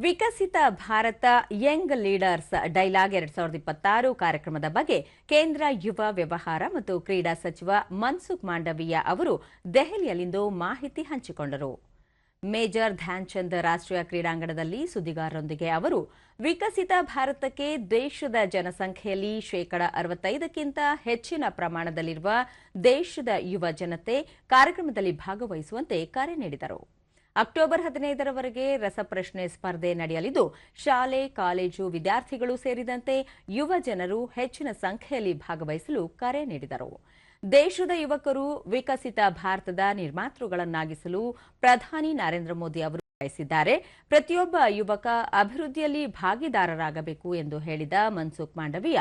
Viksit Bharat young leaders dialogue ಎರಡ್ ಸಾವಿರದ ಇಪ್ಪತ್ತಾರು ಕಾರ್ಯಕ್ರಮದ ಬಗ್ಗೆ ಕೇಂದ್ರ ಯುವ ವ್ಯವಹಾರ ಮತ್ತು ಕ್ರೀಡಾ ಸಚಿವ ಮನ್ಸುಖ್ ಮಾಂಡವೀಯ ಅವರು ದೆಹಲಿಯಲ್ಲಿಂದು ಮಾಹಿತಿ ಹಂಚಿಕೊಂಡರು. ಮೇಜರ್ ಧ್ಯಾನ್ಚಂದ್ ರಾಷ್ಟ್ರೀಯ ಕ್ರೀಡಾಂಗಣದಲ್ಲಿ ಸುದ್ದಿಗಾರರೊಂದಿಗೆ ಅವರು, ವಿಕಸಿತ ಭಾರತಕ್ಕೆ ದೇಶದ ಜನಸಂಖ್ಯೆಯಲ್ಲಿ ಶೇಕಡ ಅರವತ್ತೈದಕ್ಕಿಂತ ಹೆಚ್ಚಿನ ಪ್ರಮಾಣದಲ್ಲಿರುವ ದೇಶದ ಯುವ ಜನತೆ ಕಾರ್ಯಕ್ರಮದಲ್ಲಿ ಭಾಗವಹಿಸುವಂತೆ ಕರೆ ನೀಡಿದರು. ಅಕ್ಟೋಬರ್ ಹದಿನೈದರವರೆಗೆ ರಸಪ್ರಶ್ನೆ ಸ್ಪರ್ಧೆ ನಡೆಯಲಿದ್ದು, ಶಾಲೆ, ಕಾಲೇಜು ವಿದ್ಯಾರ್ಥಿಗಳು ಸೇರಿದಂತೆ ಯುವ ಜನರು ಹೆಚ್ಚಿನ ಸಂಖ್ಯೆಯಲ್ಲಿ ಭಾಗವಹಿಸಲು ಕರೆ ನೀಡಿದರು. ದೇಶದ ಯುವಕರು ವಿಕಸಿತ ಭಾರತದ ನಿರ್ಮಾತೃಗಳನ್ನಾಗಿಸಲು ಪ್ರಧಾನಿ ನರೇಂದ್ರ ಮೋದಿ ಅವರು ಬಯಸಿದ್ದಾರೆ. ಪ್ರತಿಯೊಬ್ಬ ಯುವಕ ಅಭಿವೃದ್ಧಿಯಲ್ಲಿ ಭಾಗಿದಾರರಾಗಬೇಕು ಎಂದು ಹೇಳಿದ ಮನ್ಸುಖ್ ಮಾಂಡವೀಯ,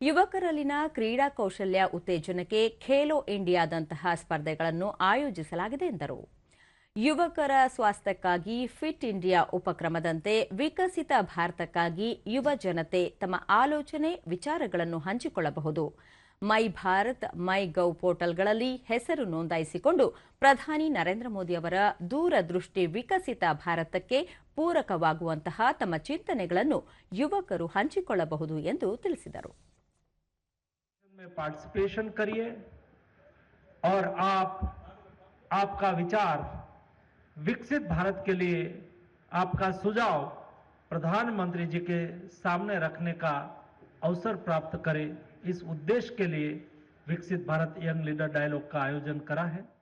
ಯುವಕರಲ್ಲಿನ ಕ್ರೀಡಾ ಕೌಶಲ್ಯ ಉತ್ತೇಜನಕ್ಕೆ ಖೇಲೋ ಇಂಡಿಯಾದಂತಹ ಸ್ಪರ್ಧೆಗಳನ್ನು ಆಯೋಜಿಸಲಾಗಿದೆ ಎಂದರು. ಯುವಕರ ಸ್ವಾಸ್ಥ್ಯಕ್ಕಾಗಿ ಫಿಟ್ ಇಂಡಿಯಾ ಉಪಕ್ರಮದಂತೆ ವಿಕಸಿತ ಭಾರತಕ್ಕಾಗಿ ಯುವ ಜನತೆ ತಮ್ಮ ಆಲೋಚನೆ ವಿಚಾರಗಳನ್ನು ಹಂಚಿಕೊಳ್ಳಬಹುದು ಮೈ ಭಾರತ್ ಮೈ ಗೌ ಪೋರ್ಟಲ್ಗಳಲ್ಲಿ ಹೆಸರು ನೋಂದಾಯಿಸಿಕೊಂಡು ಪ್ರಧಾನಿ ನರೇಂದ್ರ ಮೋದಿ ಅವರ ದೂರದೃಷ್ಟಿ ವಿಕಸಿತ ಭಾರತಕ್ಕೆ ಪೂರಕವಾಗುವಂತಹ ತಮ್ಮ ಚಿಂತನೆಗಳನ್ನು ಯುವಕರು ಹಂಚಿಕೊಳ್ಳಬಹುದು ಎಂದು ತಿಳಿಸಿದರು में पार्टिसिपेशन करिए और आप आपका विचार विकसित भारत के लिए आपका सुझाव प्रधानमंत्री जी के सामने रखने का अवसर प्राप्त करें। इस उद्देश्य के लिए विकसित भारत यंग लीडर डायलॉग का आयोजन करा है।